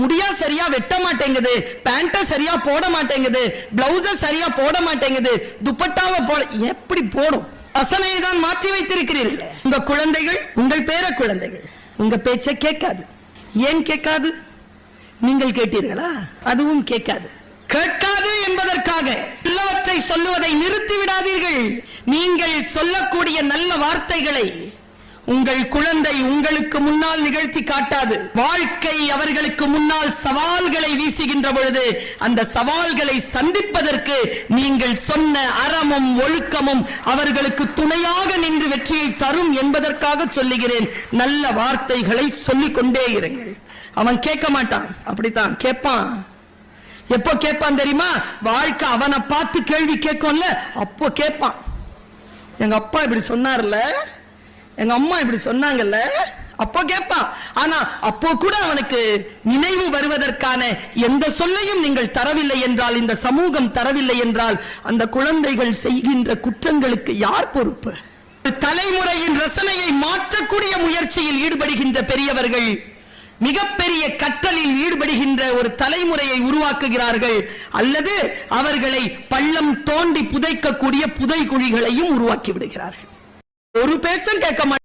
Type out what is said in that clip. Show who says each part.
Speaker 1: முடியா சரியா வெட்ட மாட்டேங்குது. பேண்ட சரியா போட மாட்டேங்குது. பிளவுஸ சரியா போட மாட்டேங்குது. துப்பட்டாவை போட எப்படி போடும்? அசனையை தான் மாற்றி வைத்திருக்கிறீர்கள். உங்க குழந்தைகள் உங்கள் பேர குழந்தைகள் உங்க பேச்சை கேட்காது. ஏன் கேட்காது? நீங்கள் கேட்டீர்களா? அதுவும் கேட்காது. கேட்காது என்பதற்காக நல்லவற்றை சொல்லுவதை நிறுத்தி விடாதீர்கள் நீங்கள் சொல்லக்கூடிய நல்ல வார்த்தைகளை உங்கள் குழந்தை உங்களுக்கு முன்னால் நிகழ்த்தி காட்டாது. வாழ்க்கை அவர்களுக்கு முன்னால் சவால்களை வீசுகின்ற பொழுது அந்த சவால்களை சந்திப்பதற்கு நீங்கள் சொன்ன அறமும் ஒழுக்கமும் அவர்களுக்கு துணையாக நின்று வெற்றியை தரும் என்பதற்காக சொல்லுகிறேன். நல்ல வார்த்தைகளை சொல்லிக் கொண்டே இருங்கள். அவன் கேட்க மாட்டான். அப்படித்தான். கேட்பான். எப்போ கேட்பான் தெரியுமா? வாழ்க்கை அவனை பார்த்து கேள்வி கேட்கும்ல அப்போ கேட்பான். எங்க அப்பா இப்படி சொன்னார்ல எங்க அம்மா இப்படி சொன்னாங்கல்ல? அப்போ கேட்பான் ஆனா அப்போ கூட அவனுக்கு நினைவு வருவதற்கான எந்த சொல்லையும் நீங்கள் தரவில்லை என்றால் இந்த சமூகம் தரவில்லை என்றால் அந்த குழந்தைகள் செய்கின்ற குற்றங்களுக்கு யார் பொறுப்பு? தலைமுறையின் ரசனையை மாற்றக்கூடிய முயற்சியில் ஈடுபடுகின்ற பெரியவர்கள் மிகப்பெரிய கற்றலில் ஈடுபடுகின்ற ஒரு தலைமுறையை உருவாக்குகிறார்கள் அல்லது அவர்களை பள்ளம் தோண்டி புதைக்கக்கூடிய புதை குழிகளையும் உருவாக்கி விடுகிறார்கள். ஒரு பேச்சும் கேட்க மாட்டாங்க